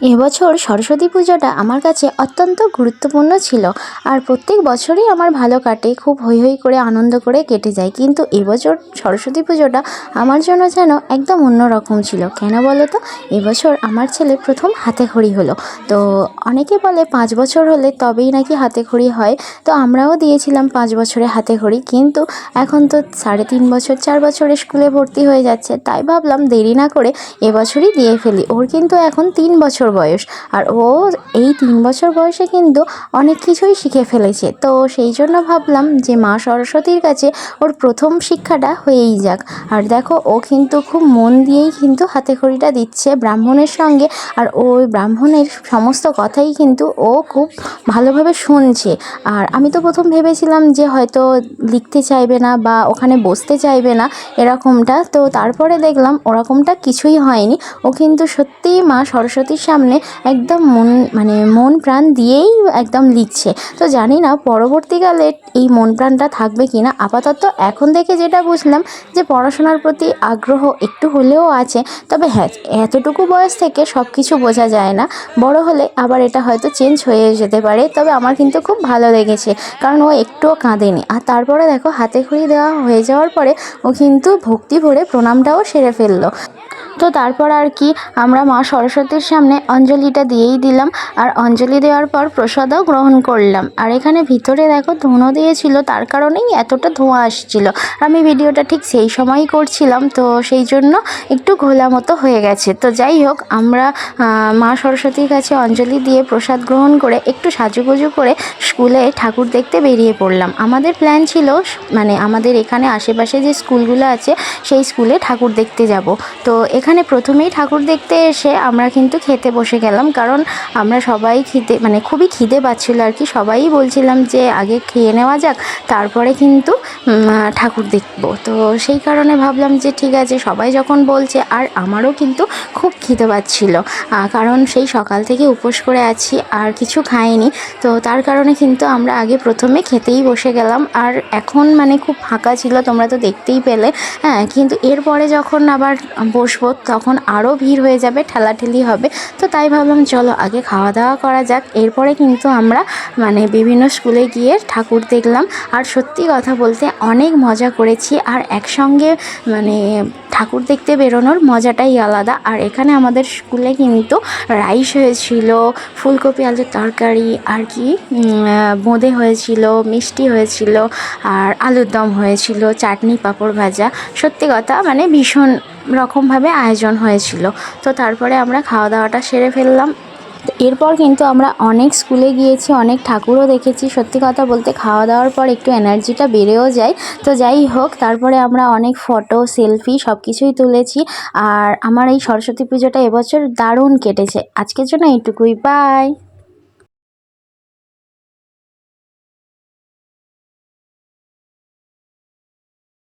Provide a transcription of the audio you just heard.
এবছর সরস্বতী পুজোটা আমার কাছে অত্যন্ত গুরুত্বপূর্ণ ছিল আর প্রত্যেক বছরই আমার ভালো কাটে, খুব হৈ হৈ করে আনন্দ করে কেটে যায়। কিন্তু এবছর সরস্বতী পুজোটা আমার জন্য যেন একদম অন্যরকম ছিল। কেন বলো তো? এবছর আমার ছেলে প্রথম হাতে খড়ি হলো। তো অনেকে বলে পাঁচ বছর হলে তবেই নাকি হাতে খড়ি হয়। তো আমরাও দিয়েছিলাম পাঁচ বছরে হাতে খড়ি কিন্তু এখন তো সাড়ে তিন বছর, চার বছরে স্কুলে ভর্তি হয়ে যাচ্ছে। তাই ভাবলাম দেরি না করে এবছরই দিয়ে ফেলি। ওর কিন্তু এখন তিন বছর বয়স। আর ও এই তিন বছর বয়সে কিন্তু অনেক কিছুই শিখে ফেলেছে। তো সেই জন্য ভাবলাম যে মা সরস্বতীর কাছে ওর প্রথম শিক্ষাটা হয়েই যাক। আর দেখো, ও কিন্তু খুব মন দিয়েই কিন্তু হাতে খড়িটা দিচ্ছে ব্রাহ্মণের সঙ্গে। আর ওই ব্রাহ্মণের সমস্ত কথাই কিন্তু ও খুব ভালোভাবে শুনছে। আর আমি তো প্রথম ভেবেছিলাম যে হয়তো লিখতে চাইবে না বা ওখানে বসতে চাইবে না এরকমটা। তো তারপরে দেখলাম ওরকমটা কিছুই হয়নি। ও কিন্তু সত্যিই মা সরস্বতীর সামনে একদম মন মানে মন প্রাণ দিয়েই একদম লিখছে। তো জানি না পরবর্তীকালে এই মন প্রাণটা থাকবে কি না আপাতত এখন থেকে যেটা বুঝলাম যে পড়াশোনার প্রতি আগ্রহ একটু হলেও আছে। তবে হ্যাঁ এতটুকু বয়স থেকে সব কিছু বোঝা যায় না। বড় হলে আবার এটা হয়তো চেঞ্জ হয়ে যেতে পারে। তবে আমার কিন্তু খুব ভালো লেগেছে। কারণ ও একটুও কাঁদেনি। আর তারপরে দেখো হাতে খড়ি দেওয়া হয়ে যাওয়ার পরে ও কিন্তু ভক্তি ভরে প্রণামটাও সেরে ফেলল। তো তারপর আর কি, আমরা মা সরস্বতীর সামনে অঞ্জলিটা দিয়েই দিলাম। আর অঞ্জলি দেওয়ার পর প্রসাদও গ্রহণ করলাম। আর এখানে ভিতরে দেখো ধুনো দিয়েছিল, তার কারণেই এতটা ধোঁয়া আসছিল। আমি ভিডিওটা ঠিক সেই সময়ই করছিলাম, তো সেই জন্য একটু ঘোলা মতো হয়ে গেছে। তো যাই হোক, আমরা মা সরস্বতীর কাছে অঞ্জলি দিয়ে প্রসাদ গ্রহণ করে একটু সাজুগুজু করে স্কুলে ঠাকুর দেখতে বেরিয়ে পড়লাম। আমাদের প্ল্যান ছিল মানে আমাদের এখানে আশেপাশে যে স্কুলগুলো আছে, সেই স্কুলে ঠাকুর দেখতে যাব। তো এখানে প্রথমেই ঠাকুর দেখতে এসে আমরা কিন্তু খেতে বসে গেলাম, কারণ আমরা সবাই খিদে মানে খুবই খিদে পাচ্ছিল আর কি। সবাই বলছিলাম যে আগে খেয়ে নেওয়া যাক, তারপরে কিন্তু ঠাকুর দেখব। তো সেই কারণে ভাবলাম যে ঠিক আছে, সবাই যখন বলছে, আর আমারও কিন্তু খুব খিদে পাচ্ছিল কারণ সেই সকাল থেকে উপোস করে আছি, আর কিছু খাইনি। তো তার কারণে কিন্তু আমরা আগে প্রথমে খেতেই বসে গেলাম, আর এখন মানে খুব ফাঁকা ছিল, তোমরা তো দেখতেই পেলে হ্যাঁ। কিন্তু এরপরে যখন আবার বসবো, তখন আরও ভিড় হয়ে যাবে, ঠেলাঠেলি হবে। তো তাই ভাবলাম, চলো আগে খাওয়া দাওয়া করা যাক। এরপরে কিন্তু আমরা মানে বিভিন্ন স্কুলে গিয়ে ঠাকুর দেখলাম। আর সত্যি কথা বলতে অনেক মজা করেছি। আর একসঙ্গে মানে ঠাকুর দেখতে বেরোনোর মজাটাই আলাদা। আর এখানে আমাদের স্কুলে কিন্তু রাইস হয়েছিল, ফুলকপি আলুর তরকারি, আর কি বোঁদে হয়েছিল, মিষ্টি হয়েছিল, আর আলুর দম হয়েছিল, চাটনি, পাঁপড় ভাজা। সত্যি কথা মানে ভীষণ রকমভাবে আয়োজন হয়েছিল। তো তারপরে আমরা খাওয়া দাওয়াটা সেরে ফেললাম। এরপর কিন্তু আমরা অনেক স্কুলে গিয়েছি, অনেক ঠাকুরও দেখেছি। সত্যি কথা বলতে খাওয়া দাওয়ার পর একটু এনার্জিটা বেড়েও যায়। তো যাই হোক, তারপরে আমরা অনেক ফটো, সেলফি সব কিছুই তুলেছি। আর আমার এই সরস্বতী পুজোটা এবছর দারুণ কেটেছে। আজকের জন্য এইটুকুই। বাই!